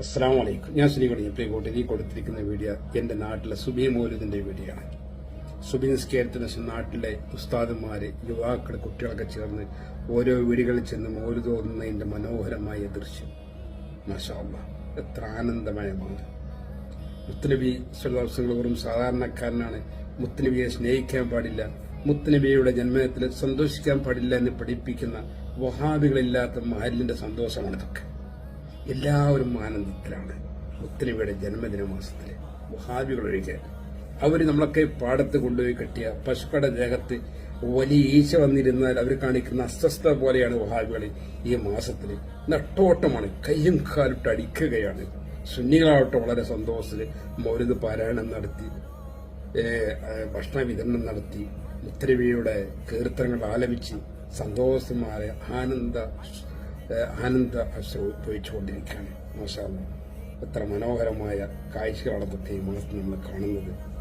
അസ്സാം വലൈക്കും ഞാൻ ശ്രീകണി പ്രിയകോട്ട് ഈ കൊടുത്തിരിക്കുന്ന വീഡിയോ എന്റെ നാട്ടിലെ സുബി മൗലൂദിന്റെ വീഡിയോ ആണ് സുബി നിസ്കാരത്തിന് നാട്ടിലെ ഉസ്താദുമാർ യുവാക്കൾ കുട്ടികളൊക്കെ ചേർന്ന് ഓരോ വീടുകളിൽ ചെന്ന് മൗലൂദ് തോന്നുന്നതിന്റെ മനോഹരമായ ദൃശ്യം. മാഷാള്ള എത്ര ആനന്ദമയമാണ് മുത്തനബി സ്വലാസങ്ങൾ സാധാരണക്കാരനാണ്. മുത്തനബിയെ സ്നേഹിക്കാൻ പാടില്ല. മുത്തനബിയുടെ ജന്മദിനത്തിൽ സന്തോഷിക്കാൻ പാടില്ല എന്ന് പഠിപ്പിക്കുന്ന വഹാബികളില്ലാത്ത മഹലിന്റെ സന്തോഷമാണ് ഇതൊക്കെ എല്ലാവരും ആനന്ദത്തിലാണ് മുത്തലിമയുടെ ജന്മദിന മാസത്തിൽ വഹാബികൾ അവർ നമ്മളൊക്കെ പാടത്ത് കൊണ്ടുപോയി കെട്ടിയ പശുക്കളുടെ ദേഹത്ത് വലിയ ഈശ വന്നിരുന്നാൽ അവർ കാണിക്കുന്ന അസ്വസ്ഥത പോലെയാണ് വഹാബികൾ ഈ മാസത്തിൽ നട്ടോട്ടമാണ്. കയ്യും കാലിട്ട് അടിക്കുകയാണ്. സുന്നികളാവട്ടെ വളരെ സന്തോഷത്തിൽ മൗരത് പാരായണം നടത്തി ഭക്ഷണ വിതരണം നടത്തി മുത്തരവിയുടെ കീർത്തനങ്ങൾ ആലപിച്ച് സന്തോഷമായ ആനന്ദ ആനന്ദ അശ്രയിച്ചുകൊണ്ടിരിക്കുകയാണ് മാഷാ അല്ലാ. എത്ര മനോഹരമായ കാഴ്ചകളാണ് ഈ മാസത്തിൽ നമ്മൾ കാണുന്നത്